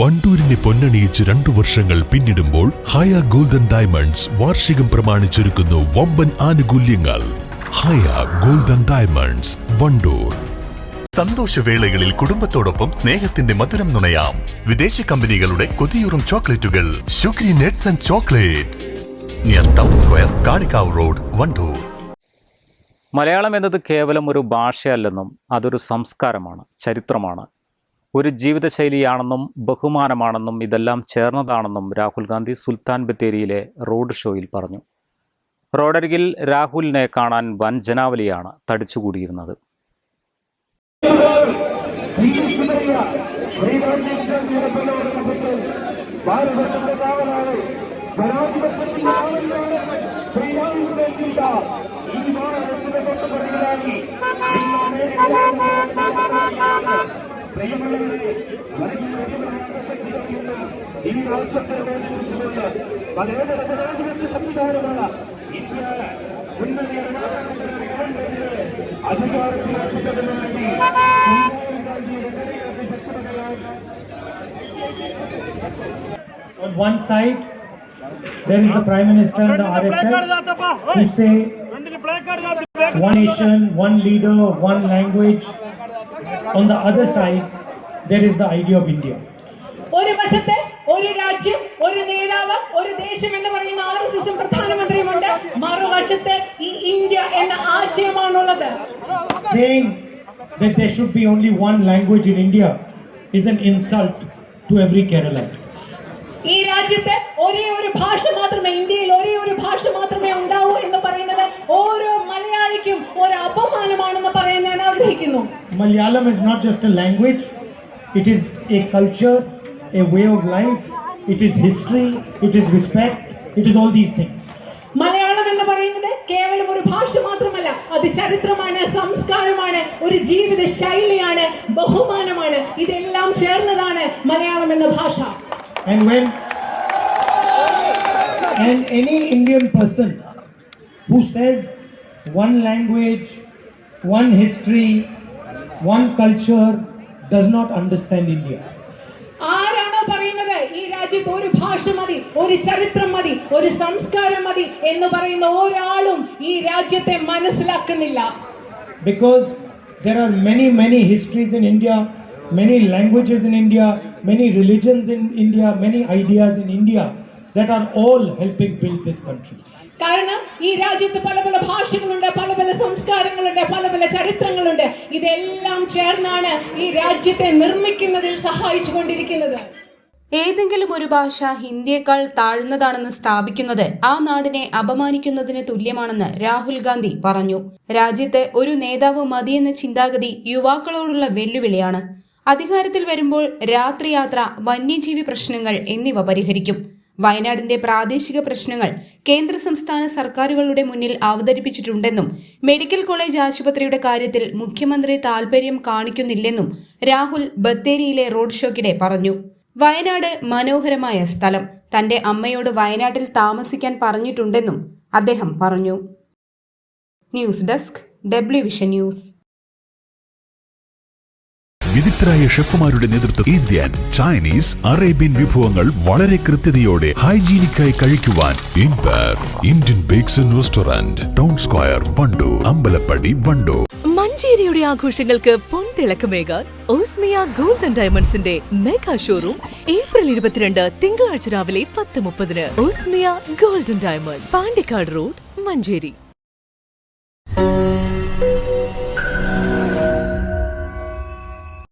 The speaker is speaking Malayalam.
വണ്ടൂരിനെ പൊന്നണിയിച്ച് രണ്ടു വർഷങ്ങൾ പിന്നിടുമ്പോൾ ഹയ ഗോൾഡൻ ഡയമണ്ട്സ് വാർഷികം പ്രമാണിച്ചൊരുക്കുന്നു വമ്പൻ ആനുകൂല്യങ്ങൾ. Haya golden diamonds Wandoor. സന്തോഷവേളകളിൽ കുടുംബത്തോടൊപ്പം സ്നേഹത്തിന്റെ മധുരം നുണയാം. വിദേശ കമ്പനികളുടെ കൊതിയൂറും ചോക്ലേറ്റുകൾ. Shukri nuts and chocolates. Near town square Kalikavu road Wandoor. Malayalam എന്നത് കേവലം ഒരു ഭാഷയല്ലെന്നും അതൊരു സംസ്കാരമാണ് ചരിത്രമാണ്. ഒരു ജീവിതശൈലിയാണെന്നും ബഹുമാനമാണെന്നും ഇതെല്ലാം ചേർന്നതാണെന്നും രാഹുൽ ഗാന്ധി സുൽത്താൻ ബത്തേരിയിലെ റോഡ് ഷോയിൽ പറഞ്ഞു. റോഡരികിൽ രാഹുലിനെ കാണാൻ വൻ ജനാവലിയാണ് തടിച്ചുകൂടിയിരുന്നത്. ജീവിച്ചു പ്രിയമുള്ളവരെ വർഗീയതയുടെ ശക്തികളിൽ ഈ രാജ്യത്തെ വേദനിച്ചുകൊണ്ട് പലതര ജനാധിപത്യ സംവിധാനമാണ് ഇന്ത്യ ഉന്നത ഗവൺമെന്റിന് അധികാരത്തിലാക്കുന്നതിന് വേണ്ടി സോണിയാ ഗാന്ധിയുടെ കരയോഗ ശക്തികളായി On one side, there is the Prime Minister and the RSS who say one nation, one leader, one language. On the other side, there is the idea of India. ഒരു വശത്ത് ഒരു രാജ്യം ഒരു നേതാവ് ഒരു ദേശം എന്ന് പറയുന്ന ആർ എസ് എസും പ്രധാനമന്ത്രിയുമുണ്ട് മറുവശത്ത് ഈ ഇന്ത്യ എന്ന ആശയമാണുള്ളത് Saying that there should be only one language in India is an insult to every Keralite. ഈ രാജ്യത്ത് ഒരേ ഒരു ഭാഷ മാത്രമേ ഇന്ത്യയിൽ ഒരേ ഒരു ഭാഷ മാത്രമേ ഉണ്ടാവൂ എന്ന് പറയുന്നത് ഓരോ മലയാളിക്കും ഒരു അപമാനമാണെന്ന് പറയാൻ ഞാൻ ആഗ്രഹിക്കുന്നു Malayalam is not just a language, it is a culture, a way of life, it is history, it is respect, it is all these things. Malayalam എന്ന് പറയുന്നത് കേവലം ഒരു ഭാഷ മാത്രമല്ല അത് ചരിത്രമാണ് സംസ്കാരമാണ് ഒരു ജീവിത ശൈലിയാണ് ബഹുമാനമാണ് ഇതെല്ലാം ചേർന്നതാണ് മലയാളം എന്ന ഭാഷ And when and any Indian person who says one language, one history, one culture does not understand India. ആരാണോ പറയുന്നത് ഈ രാജ്യത്ത് ഒരു ഭാഷ മതി ഒരു ചരിത്രം മതി ഒരു സംസ്കാരം മതി എന്ന് പറയുന്ന ഒരാളും ഈ രാജ്യത്തെ മനസ്സിലാക്കുന്നില്ല Because there are many, many histories in India, many languages in India, many religions in India, many ideas in India that are all helping build this country. കാരണം ഈ രാജ്യത്ത് പല പല ഭാഷകളുണ്ട് പല പല സംസ്കാരങ്ങളുണ്ട് പല പല ചരിത്രങ്ങളുണ്ട്. ഇതെല്ലാം ചേർന്നാണ് ഈ രാജ്യത്തെ നിർമ്മിക്കുന്നതിൽ സഹായിച്ചു കൊണ്ടിരിക്കുന്നത് ഏതെങ്കിലും ഒരു ഭാഷ ഹിന്ദിയേക്കാൾ താഴ്ന്നതാണെന്ന് സ്ഥാപിക്കുന്നത് ആ നാടിനെ അപമാനിക്കുന്നതിന് തുല്യമാണെന്ന് രാഹുൽ ഗാന്ധി പറഞ്ഞു. രാജ്യത്ത് ഒരു നേതാവ് മതിയെന്ന ചിന്താഗതി യുവാക്കളോടുള്ള വെല്ലുവിളിയാണ്. അധികാരത്തിൽ വരുമ്പോൾ രാത്രിയാത്ര വന്യജീവി പ്രശ്നങ്ങൾ എന്നിവ പരിഹരിക്കും. വയനാടിന്റെ പ്രാദേശിക പ്രശ്നങ്ങൾ കേന്ദ്ര സംസ്ഥാന സർക്കാരുകളുടെ മുന്നിൽ അവതരിപ്പിച്ചിട്ടുണ്ടെന്നും മെഡിക്കൽ കോളേജ് ആശുപത്രിയുടെ കാര്യത്തിൽ മുഖ്യമന്ത്രി താൽപര്യം കാണിക്കുന്നില്ലെന്നും രാഹുൽ ബത്തേരിയിലെ റോഡ് ഷോക്കിടെ പറഞ്ഞു. വയനാട് മനോഹരമായ സ്ഥലം. തന്റെ അമ്മയോട് വയനാട്ടിൽ താമസിക്കാൻ പറഞ്ഞിട്ടുണ്ടെന്നും അദ്ദേഹം പറഞ്ഞു. News desk W vision news. വിദഗ്ധരായ ഷെഫുമാരുടെ നേതൃത്വം ഇന്ത്യൻ ചൈനീസ് അറേബ്യൻ വിഭവങ്ങൾ വളരെ കൃത്യതയോടെ ഹൈജീനിക്കായി കഴിക്കുവാൻ Indian bakes and restaurant town square Wandoor Ambalappadi Wandoor. മഞ്ചേരിയുടെ ആഘോഷങ്ങൾക്ക് പൊൻതിളക്കമേകാൻ ഓസ്മിയ ഗോൾഡൻ ഡയമണ്ട്സിന്റെ മെഗാ ഷോറൂം ഏപ്രിൽ ഇരുപത്തിരണ്ട് തിങ്കളാഴ്ച രാവിലെ പത്ത് മുപ്പതിന് Osmiya golden diamond Pandikkad road Manjeri.